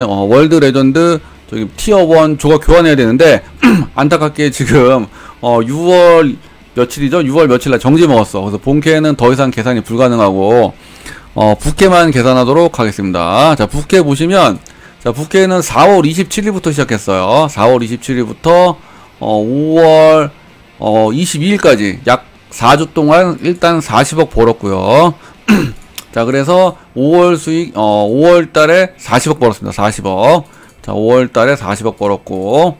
어, 월드 레전드 저기 티어 1 조각 교환해야 되는데 안타깝게 지금 어 6월 며칠이죠? 6월 며칠 날 정지 먹었어. 그래서 본캐는 더 이상 계산이 불가능하고 어 부캐만 계산하도록 하겠습니다. 자, 부캐 보시면 자, 부캐는 4월 27일부터 시작했어요. 4월 27일부터 어 5월 어 22일까지 약 4주 동안 일단 40억 벌었고요. 자, 그래서 5월 수익, 어, 5월 달에 40억 벌었습니다. 40억. 자, 5월 달에 40억 벌었고.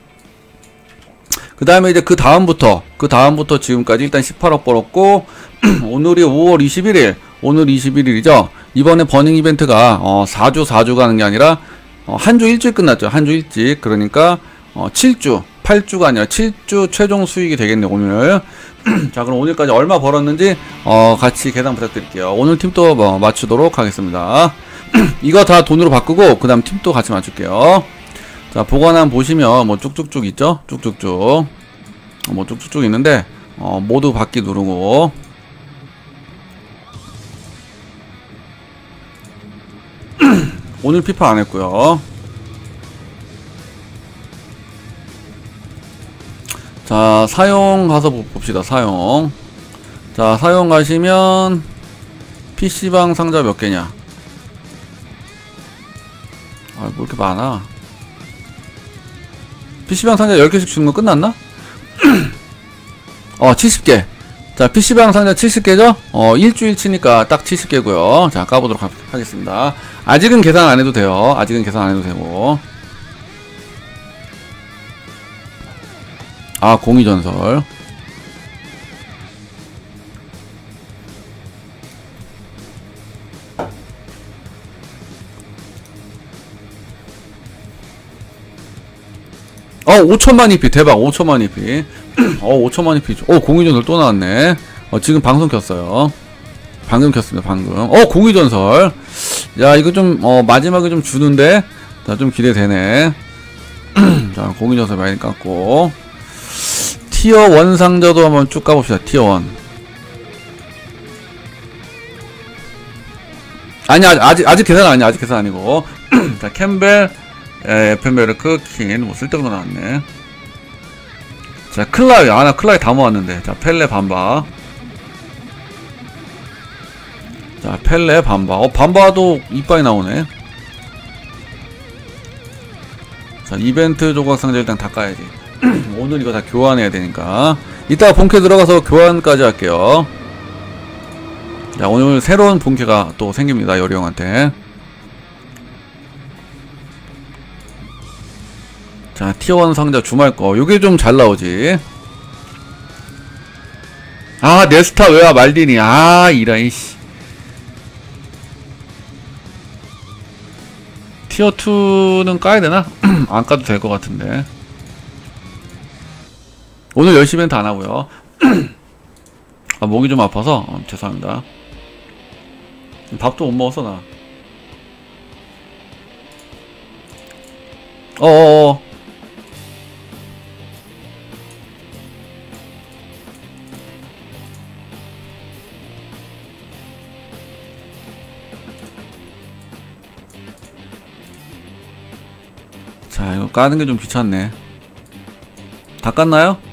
그 다음에 이제 그 다음부터, 그 다음부터 지금까지 일단 18억 벌었고, 오늘이 5월 21일, 오늘 21일이죠. 이번에 버닝 이벤트가, 어, 4주, 4주 가는 게 아니라, 어, 한 주 일찍 끝났죠. 한 주 일찍. 그러니까, 어, 7주, 8주가 아니라 7주 최종 수익이 되겠네요, 오늘. 자, 그럼 오늘까지 얼마 벌었는지, 어, 같이 계산 부탁드릴게요. 오늘 팀도 뭐 맞추도록 하겠습니다. 이거 다 돈으로 바꾸고, 그 다음 팀도 같이 맞출게요. 자, 보관함 보시면, 뭐 쭉쭉쭉 있죠? 쭉쭉쭉. 어, 뭐 쭉쭉쭉 있는데, 어, 모두 받기 누르고, 오늘 피파 안 했고요. 자, 사용 가서 보- 봅시다. 사용. 자, 사용 가시면 PC방 상자 몇 개냐? 아, 뭐 이렇게 많아? PC방 상자 10개씩 주는 거 끝났나? 어, 70개. 자, PC방 상자 70개죠? 어, 일주일치니까 딱 70개고요. 자, 까보도록 하, 하겠습니다. 아직은 계산 안 해도 돼요. 아직은 계산 안 해도 되고. 아, 공의전설. 어, 5천만 EP, 대박, 5천만 EP. 어, 5천만 EP. 어, 공의전설 또 나왔네. 어, 지금 방송 켰어요. 방금 켰습니다, 방금. 어, 공의전설. 야, 이거 좀, 어, 마지막에 좀 주는데. 자, 좀 기대되네. 자, 공의전설 많이 깠고. 티어 1 상자도 한번 쭉 가봅시다. 티어 1. 아니, 아직, 아직, 계산 아니야. 아직 계산 아니고. 자, 캠벨, 에, 에펜베르크, 킨, 뭐 쓸데없는 거 나왔네. 자, 클라이. 아, 나 클라이 다 모았는데. 자, 펠레 반바. 자, 펠레 반바. 어, 반바도 이빨이 나오네. 자, 이벤트 조각 상자 일단 다 까야지. 오늘 이거 다 교환해야 되니까. 이따가 본캐 들어가서 교환까지 할게요. 자, 오늘 새로운 본캐가 또 생깁니다. 여리 형한테. 자, 티어1 상자 주말 거. 요게 좀 잘 나오지. 아, 네스타 왜야 말디니. 아, 이라이, 씨. 티어2는 까야 되나? 안 까도 될 것 같은데. 오늘 열심히 멘트 안 하고요. 아, 목이 좀 아파서, 어, 죄송합니다. 밥도 못 먹었어, 나. 어어어. 자, 이거 까는 게 좀 귀찮네. 다 깠나요?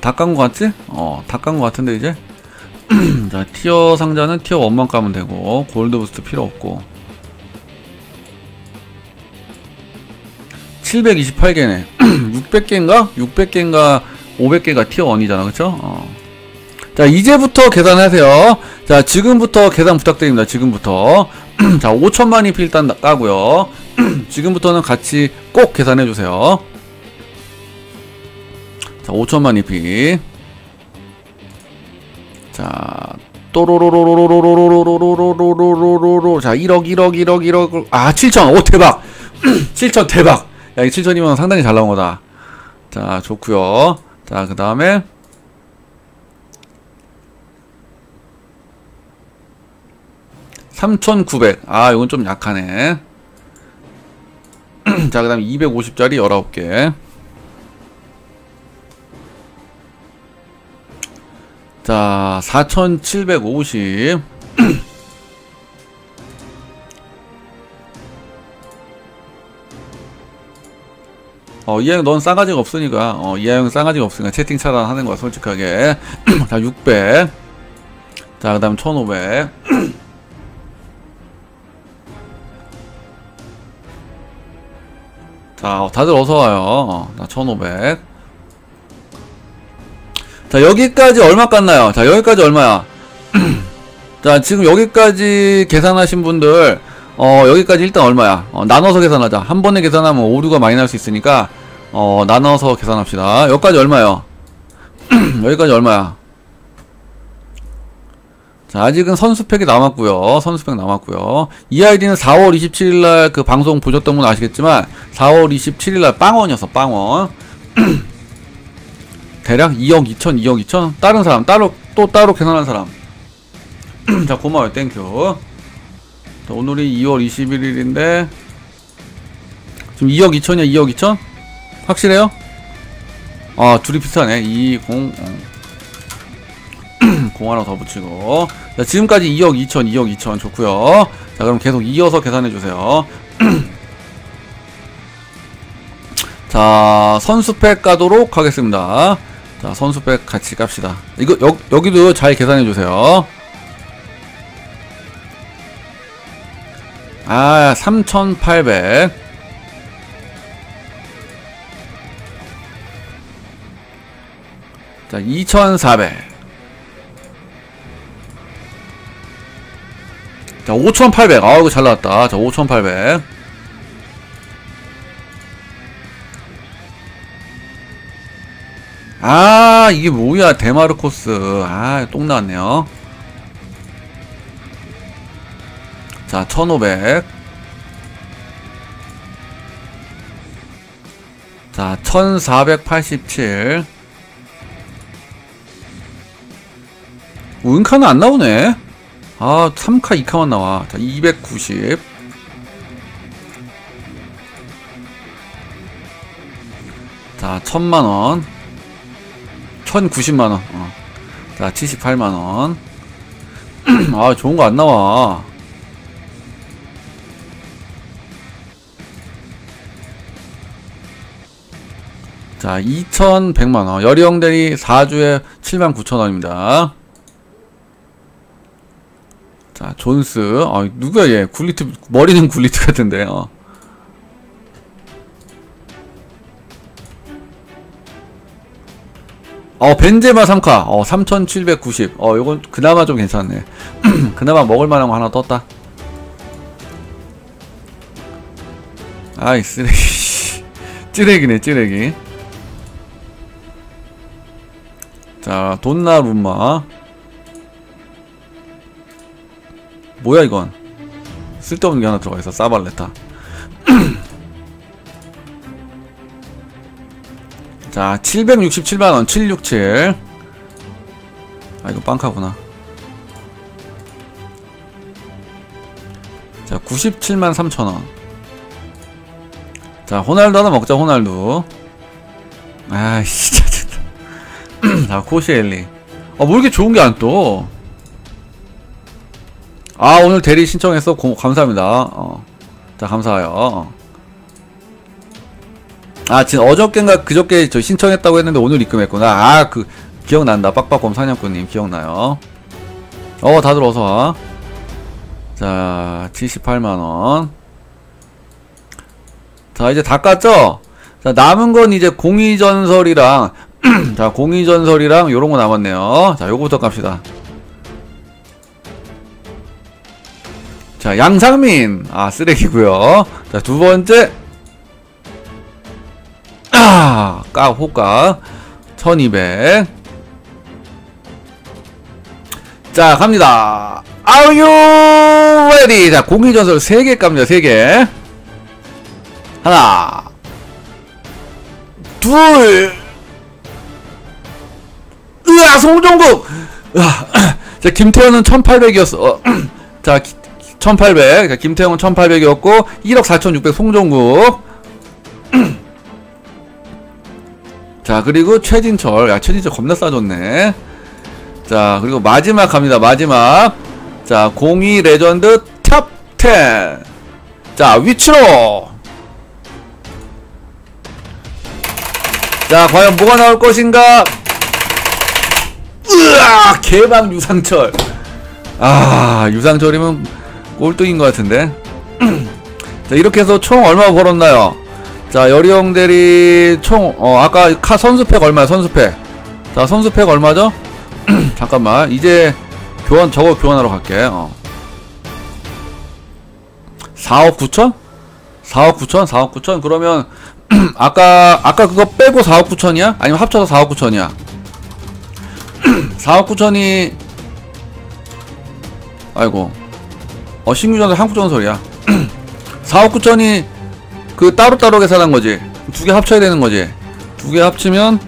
자, 다깐 거 같지? 어, 다 깐 거 같은데, 이제? 자, 티어 상자는 티어 1만 까면 되고, 골드 부스트 필요 없고. 728개네. 600개인가? 600개인가? 500개가 티어 1이잖아, 그쵸? 어. 자, 이제부터 계산하세요. 자, 지금부터 계산 부탁드립니다. 지금부터. 자, 5천만 잎 일단 까고요. 지금부터는 같이 꼭 계산해 주세요. 자, 5천만 잎이. 자, 또로로로로로로로로로로로로로로로 자, 1억, 1억, 1억, 1억. 아, 7천. 오, 대박. 7천, 대박. 야, 이 7천이면 상당히 잘 나온 거다. 자, 좋고요. 자, 그 다음에 삼천구백 아, 이건 좀 약하네. 자, 그 다음 250짜리 19개. 자, 4750. 어, 이하영 넌 싸가지가 없으니까, 어, 이하영 싸가지가 없으니까 채팅 차단하는 거야, 솔직하게. 자, 600. 자, 그 다음 1500. 자, 어, 다들 어서와요. 어, 자, 1500. 자, 여기까지 얼마 깠나요? 자, 여기까지 얼마야? 자, 지금 여기까지 계산하신 분들, 어, 여기까지 일단 얼마야? 어, 나눠서 계산하자. 한 번에 계산하면 오류가 많이 날 수 있으니까, 어, 나눠서 계산합시다. 여기까지 얼마요? 여기까지 얼마야? 자, 아직은 선수팩이 남았고요. 선수팩 남았고요. 이 아이디는 4월 27일날 그 방송 보셨던 분 아시겠지만 4월 27일날 빵원이었어. 빵원. 대략 2억 2천, 2억 2천. 다른 사람 따로 또 따로 계산한 사람. 자, 고마워요. 땡큐. 자, 오늘이 2월 21일인데 지금 2억 2천이야. 2억 2천? 확실해요? 아, 둘이 비슷하네. 2, 0, 어. 공 하나 더 붙이고 자 지금까지 2억 2천 2억 2천 좋고요 자 그럼 계속 이어서 계산해 주세요 자 선수팩 가도록 하겠습니다 자 선수팩 같이 깝시다 이거 여, 여기도 잘 계산해 주세요 아 3800 자, 2400. 자, 5800. 아, 이거 잘 나왔다. 자, 5800. 아, 이게 뭐야. 데마르코스. 아, 똥 나왔네요. 자, 1500. 자, 1487. 은카는 안 나오네. 아, 3카, 2카만 나와. 자, 290. 자, 1000만원. 1090만원. 어. 자, 78만원. 아, 좋은 거 안 나와. 자, 2100만원. 여리형대리 4주에 79,000원입니다. 자, 존스. 아, 누구야, 얘? 굴리트, 머리는 굴리트 같은데, 어. 어, 벤제마 3카. 어, 3790. 어, 요건 그나마 좀 괜찮네. 그나마 먹을만한 거 하나 떴다. 아이, 쓰레기. 찌레기네, 찌레기. 자, 돈나룸마. 뭐야 이건 쓸데없는 게 하나 들어가 있어 사발레타 자 767만원 767 아 이거 빵카구나. 자 97만 3천원. 자 호날두 하나 먹자 호날두. 아이씨 짜증나 자 코시엘리. 아뭐 이렇게 좋은 게 안떠? 아 오늘 대리 신청해서 고, 감사합니다. 어. 자 감사해요 아 지금 어저께인가 그저께 저 신청했다고 했는데 오늘 입금했구나. 아 그 기억난다. 빡빡곰 사냥꾼님 기억나요? 어 다들 어서와. 자 78만원. 자 이제 다 깠죠? 자 남은 건 이제 공의전설이랑 자 공의전설이랑 요런 거 남았네요. 자 요거부터 깝시다. 자, 양상민. 아, 쓰레기고요. 자, 두 번째. 아, 까, 호가. 1200. 자, 갑니다. Are you ready? 자, 공기전설 3개 깝니다, 3개. 하나. 둘. 으아, 송종국! 으아, 자, 김태현은 1800이었어. 어, 자, 1800. 자, 김태형은 1800이었고 1억 4600 송종국. 자, 그리고 최진철. 야, 최진철 겁나 싸졌네. 자, 그리고 마지막 갑니다. 마지막. 자, 02 레전드 탑 10. 자, 위치로. 자, 과연 뭐가 나올 것인가? 으아! 개방 유상철. 아, 유상철이면 꼴등인 것 같은데. 자, 이렇게 해서 총 얼마 벌었나요? 자, 여리형 대리 총, 어, 아까 카 선수팩 얼마야, 선수팩? 자, 선수팩 얼마죠? 잠깐만, 이제 교환, 저거 교환하러 갈게, 어. 4억 9천? 4억 9천? 4억 9천? 그러면, 아까, 아까 그거 빼고 4억 9천이야? 아니면 합쳐서 4억 9천이야? 4억 9천이, 아이고. 어, 신규전설, 한국전설이야. 4억 9천이 그 따로따로 계산한 거지. 두 개 합쳐야 되는 거지. 두 개 합치면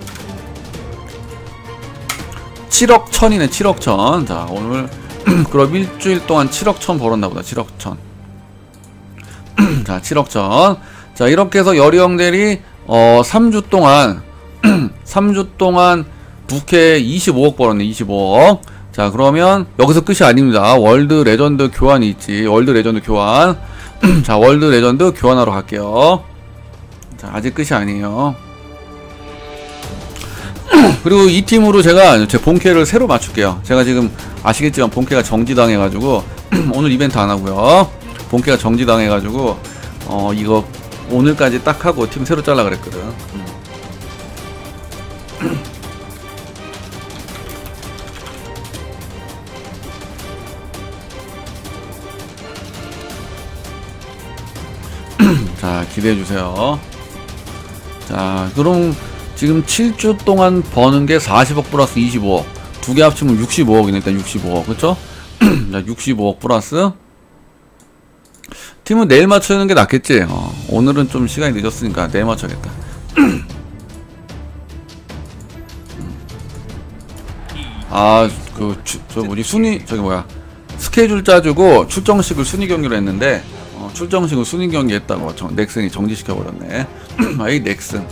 7억 천이네, 7억 천. 자, 오늘 그럼 일주일 동안 7억 천 벌었나 보다. 7억 천. 자, 7억 천. 자, 이렇게 해서 여리형들이 어 3주 동안 3주 동안 부캐 25억 벌었네. 25억. 자, 그러면 여기서 끝이 아닙니다. 월드 레전드 교환이 있지. 월드 레전드 교환. 자, 월드 레전드 교환하러 갈게요. 자, 아직 끝이 아니에요. 그리고 이 팀으로 제가 제 본캐를 새로 맞출게요. 제가 지금 아시겠지만 본캐가 정지당해가지고 오늘 이벤트 안 하고요. 본캐가 정지당해가지고 어 이거 오늘까지 딱 하고 팀 새로 잘라 그랬거든. 자 기대해 주세요. 자 그럼 지금 7주 동안 버는 게 40억 플러스 25억. 두 개 합치면 65억이네 일단 65억. 그쵸? 자 65억 플러스. 팀은 내일 맞추는 게 낫겠지? 어, 오늘은 좀 시간이 늦었으니까 내일 맞춰야겠다. 아그 저 뭐지? 순위 저기 뭐야? 스케줄 짜주고 출정식을 순위 경기로 했는데 어, 출정식을 순위 경기 했다고 정, 넥슨이 정지시켜 버렸네. 아이 넥슨.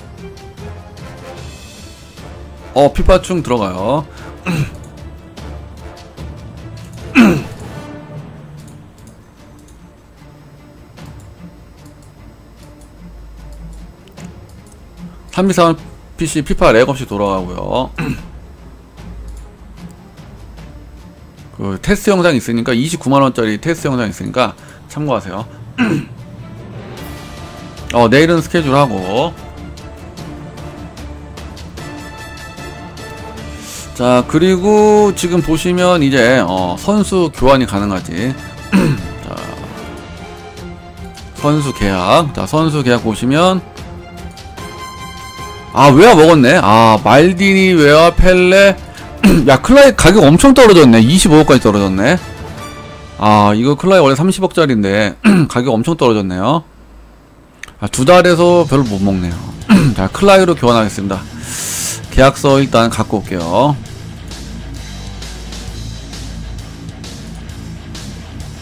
어 피파충 들어가요. 삼비삼 PC 피파 렉 없이 돌아가고요. 그 테스트 영상 있으니까 29만원짜리 테스트 영상 있으니까 참고하세요 어 내일은 스케줄 하고. 자 그리고 지금 보시면 이제 어, 선수 교환이 가능하지. 자 선수 계약. 자 선수 계약 보시면. 아 웨어 먹었네. 아 말디니 웨어 펠레. 야 클라이 가격 엄청 떨어졌네. 25억까지 떨어졌네 아 이거 클라이 원래 30억짜리인데 가격 엄청 떨어졌네요. 아, 두 달에서 별로 못 먹네요. 자 클라이로 교환하겠습니다. 계약서 일단 갖고 올게요.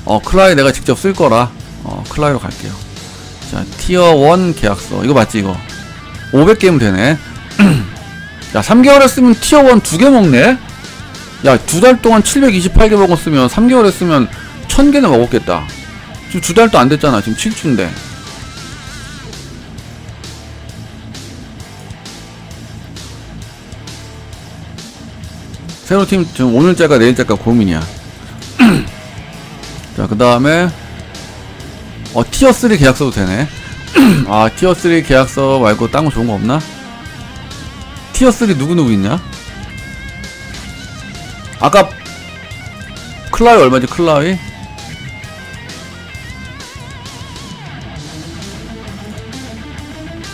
어 클라이 내가 직접 쓸 거라 어 클라이로 갈게요. 자 티어 1 계약서. 이거 맞지 이거? 500개면 되네. 야 3개월 했으면 티어 1 두 개 먹네? 야 두 달 동안 728개 먹었으면 3개월 했으면 1000개는 먹었겠다 지금 두 달도 안 됐잖아 지금 7주인데 새로 팀 지금 오늘자가 내일자가 고민이야 자 그 다음에 어 티어3 계약서도 되네 아 티어3 계약서 말고 딴 거 좋은 거 없나? 티어3 누구누구 있냐? 아까 클라이 얼마지 클라이?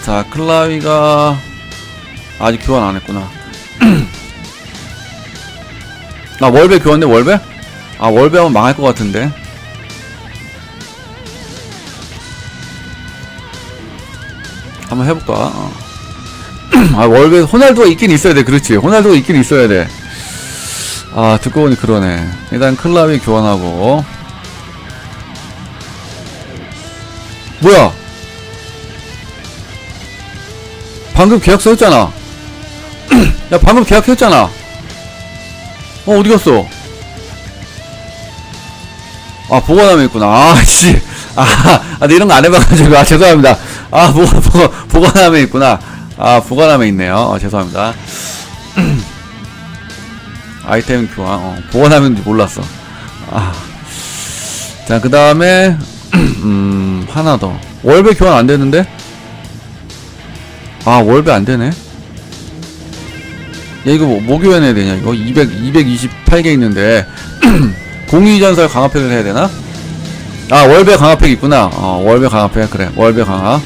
자 클라위가 아직 교환 안 했구나. 아 월배 교환돼 월배? 아 월배 하면 망할 것 같은데. 한번 해볼까? 어. 아 월배 호날두가 있긴 있어야 돼. 그렇지. 호날두가 있긴 있어야 돼아 듣고 보니 그러네. 일단 클라위 교환하고. 뭐야 방금 계약서 했잖아 야 방금 계약했잖아 어 어디 갔어 아 보관함에 있구나 아씨 아, 아, 네, 이런 거 안 해봐가지고 아 죄송합니다 아 보관 보관 보관함에 있구나 아, 보관함에 있네요. 어, 죄송합니다. 아이템 교환, 어, 보관함인지 몰랐어. 아. 자, 그 다음에, 음, 하나 더. 월배 교환 안 되는데? 아, 월배 안 되네. 야, 이거 뭐, 뭐 교환해야 되냐, 이거? 200, 228개 있는데, 공유전설 강화팩을 해야 되나? 아, 월배 강화팩 있구나. 어, 월배 강화팩. 그래, 월배 강화.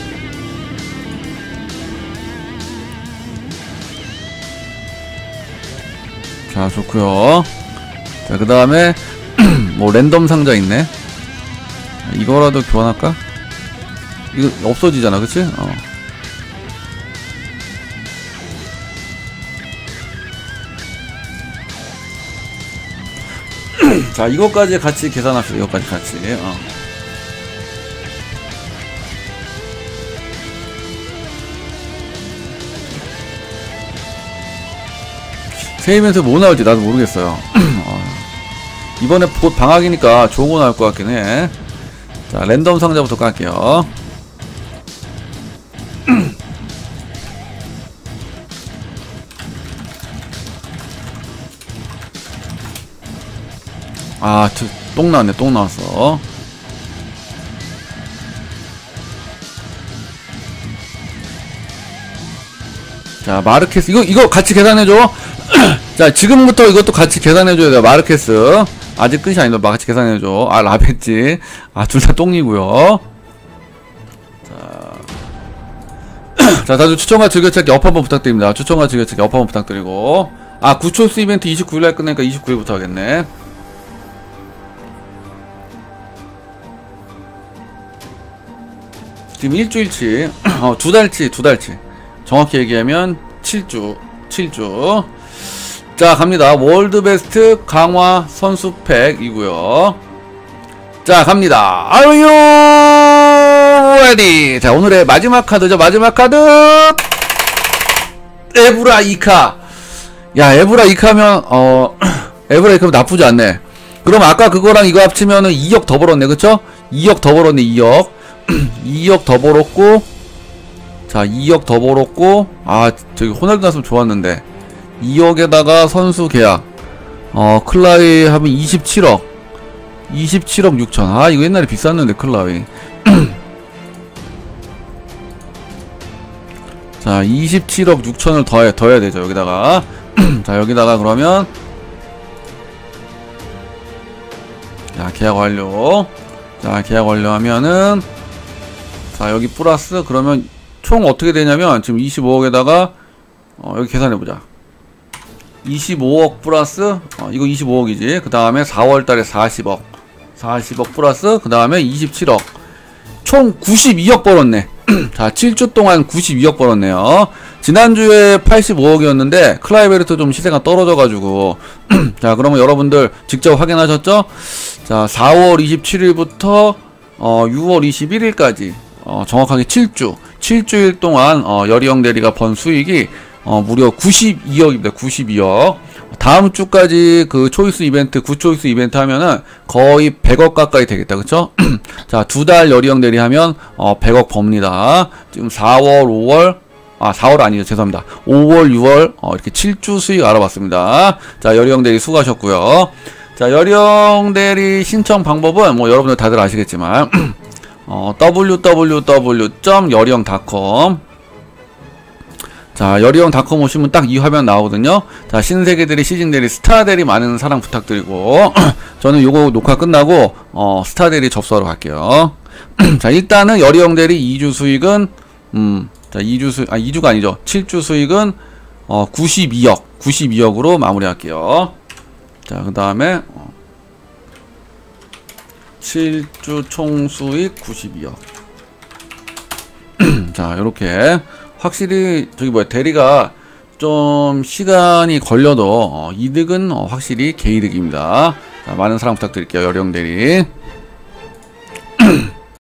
자, 좋고요 자, 그 다음에, 뭐, 랜덤 상자 있네. 이거라도 교환할까? 이거 없어지잖아, 그치? 어. 자, 이것까지 같이 계산합시다. 이것까지 같이. 어. 새 이벤트 뭐 나올지 나도 모르겠어요. 어. 이번에 곧 방학이니까 좋은 거 나올 것 같긴 해. 자, 랜덤 상자부터 깔게요. 아, 저, 똥 나왔네, 똥 나왔어. 자, 마르케스. 이거, 이거 같이 계산해줘. 자, 지금부터 이것도 같이 계산해줘야 돼. 마르케스. 아직 끝이 아니다. 같이 계산해줘. 아, 라베지. 아, 둘 다 똥이고요 자. 자, 다들 추천과 즐겨찾기 업 한번 부탁드립니다. 추천과 즐겨찾기 업 한번 부탁드리고. 아, 구초스 이벤트 29일날 끝내니까 29일부터 하겠네. 지금 일주일치, 어, 두 달치, 두 달치. 정확히 얘기하면 7주, 7주. 자, 갑니다. 월드 베스트 강화 선수 팩 이고요. 자, 갑니다. Are you ready? 자, 오늘의 마지막 카드죠. 마지막 카드. 에브라 이카. 야, 에브라 이카면 어 에브라 이카면 나쁘지 않네. 그럼 아까 그거랑 이거 합치면은 2억 더 벌었네. 그쵸? 2억 더 벌었네. 2억. 2억 더 벌었고 자 2억 더 벌었고 아 저기 호날두 났으면 좋았는데 2억에다가 선수 계약. 어 클라이 하면 27억. 27억 6천. 아 이거 옛날에 비쌌는데 클라이. 자 27억 6천을 더해, 더해야 되죠 여기다가. 자 여기다가 그러면 자 계약 완료. 자 계약 완료하면은 자 여기 플러스. 그러면 총 어떻게 되냐면 지금 25억에다가 어, 여기 계산해보자. 25억 플러스 어, 이거 25억이지. 그 다음에 4월달에 40억. 40억 플러스 그 다음에 27억. 총 92억 벌었네. 자 7주 동안 92억 벌었네요. 지난주에 85억이었는데 클라이베르트 좀 시세가 떨어져가지고. 자 그러면 여러분들 직접 확인하셨죠? 자 4월 27일부터 어, 6월 21일까지 어, 정확하게 7주 7주일 동안 어, 여리형 대리가 번 수익이 어, 무려 92억입니다. 92억. 다음 주까지 그 초이스 이벤트, 구초이스 이벤트 하면은 거의 100억 가까이 되겠다. 그쵸? 자, 두 달 여리형 대리 하면 어, 100억 법니다. 지금 4월, 5월, 아, 4월 아니죠. 죄송합니다. 5월, 6월, 어, 이렇게 7주 수익 알아봤습니다. 자, 여리형 대리 수고하셨고요. 자, 여리형 대리 신청 방법은 뭐 여러분들 다들 아시겠지만, 어, www.여리형.com 자, 여리형닷컴 오시면 딱 이 화면 나오거든요. 자, 신세계들이, 시즌들이, 스타들이 많은 사랑 부탁드리고, 저는 요거 녹화 끝나고, 어, 스타들이 접수하러 갈게요. 자, 일단은 여리형 대리 2주 수익은, 음, 자, 2주 수, 아, 2주가 아니죠. 7주 수익은, 어, 92억, 92억으로 마무리할게요. 자, 그 다음에, 어, 7주 총 수익 92억. 자, 요렇게. 확실히 저기 뭐야 대리가 좀 시간이 걸려도 어, 이득은 어, 확실히 개이득입니다. 자, 많은 사랑 부탁드릴게요. 여령 대리.